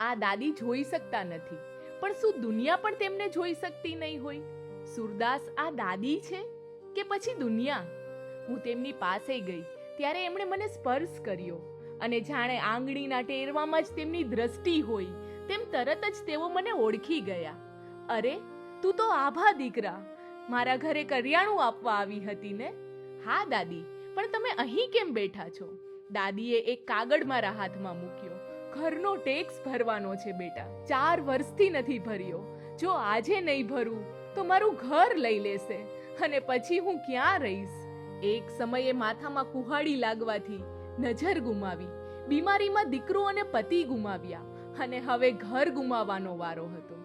આ દાદી જોઈ શકતા નથી. પણ શું દુનિયા પણ તેમને જોઈ શકતી નહીં હોય? સુરદાસ આ દાદી છે? કે પછી દુનિયા? હું તેમની પાસે ગઈ, ત્યારે એમણે મને સ્પર્શ કર્યો. અને જાણે આંગળીના ટેરવામાં જ તેમની દ્રષ્ટિ હોય, તેમ તરત જ તેઓ મને ઓળખી ગયા. અરે, તું તો આભા દીકરા. મારા ઘરે કરિયાણું આપવા આવી હતી ને? હા દાદી, પણ તમે અહીં કેમ બેઠા છો? દાદીએ એક કાગળ મારા હાથમાં મૂક્યો. ઘરનો ટેક્સ ભરવાનો છે બેટા. ચાર વર્ષથી નથી ભર્યો. જો આજે નહીં ભરું, તો મારું ઘર લઈ લેશે. અને પછી હું ક્યાં રહીશ? એક સમયે માથામાં કુહાડી લાગવાથી નજર ગુમાવી. બીમારીમાં દીકરો અને પતિ ગુમાવ્યા. અને હવે ઘર ગુમાવવાનો વારો હતો.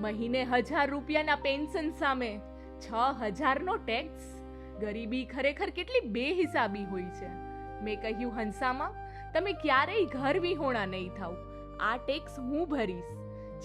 મહિને હજાર રૂપિયાના પેન્શન સામે છ હજારનો ટેક્સ ગરીબી ખરેખર કેટલી બેહિસાબી હોય છે. મેં કહ્યું, હંસામાં તમે ક્યારેય ઘર વિહોણા નહીં થાવ. આ ટેક્સ હું ભરીશ.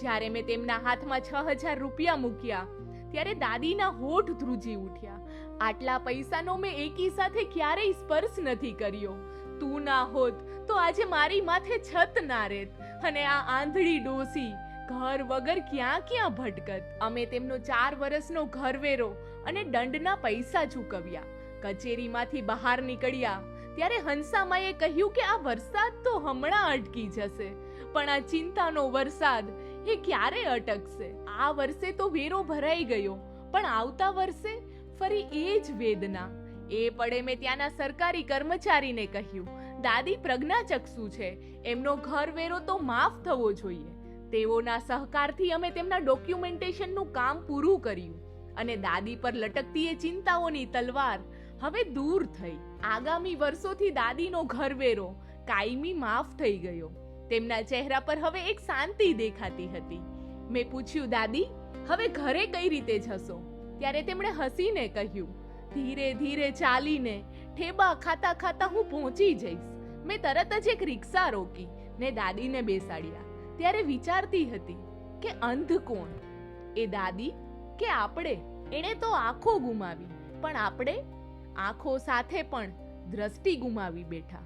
જ્યારે મેં તેમના હાથમાં છ હજાર રૂપિયા મૂક્યા, ત્યારે દાદીના હોઠ ધ્રુજી ઉઠ્યા. આટલા પૈસાનો મેં એકી સાથે ક્યારેય સ્પર્શ નથી કર્યો. તું ના હોત તો આજે મારી માથે છત ના રહેત અને આ આંધળી ડોસી ઘર વગર ક્યાં ક્યાં ભટકત. અમે તેમનો ચાર વર્ષનો ઘરવેરો અને દંડના પૈસા ચૂકવ્યા. કચેરીમાંથી બહાર નીકળ્યા. ત્યારે હંસામાએ કહ્યું કે આ વરસાદ તો હમણાં અટકી જશે, પણ આ ચિંતાનો વરસાદ એ ક્યારે અટકશે? આ વર્ષે તો વેરો ભરાઈ ગયો, પણ આવતા વર્ષે ફરી એ જ વેદના. એ પડે મેં ત્યાંના સરકારી કર્મચારીને કહ્યું, દાદી પ્રજ્ઞાચક્ષુ છે, એમનો ઘર વેરો તો માફ થવો જોઈએ. તેઓના સહકારથી અમે તેમના ડોક્યુમેન્ટેશનનું કામ પૂરું કર્યું. અને દાદી પર લટકતી એ ચિંતાઓની તલવાર હવે દૂર થઈ. આગામી વર્ષોથી દાદીનો ઘરવેરો કાયમી માફ થઈ ગયો. તેમના ચહેરા પર હવે એક શાંતિ દેખાતી હતી. મેં પૂછ્યું, દાદી, હવે ઘરે કઈ રીતે જશો? ત્યારે તેમણે હસીને કહ્યું, ધીરે ધીરે ચાલીને ઠેબા ખાતા ખાતા હું પહોંચી જઈશ. મેં તરત જ એક રિક્ષા રોકી ને દાદીને બેસાડ્યા. ત્યારે વિચારતી હતી, કે અંધ કોણ? એ દાદી કે આપણે? એણે તો આંખો ગુમાવી. પણ આપણે આંખો સાથે પણ દ્રષ્ટિ ગુમાવી બેઠા.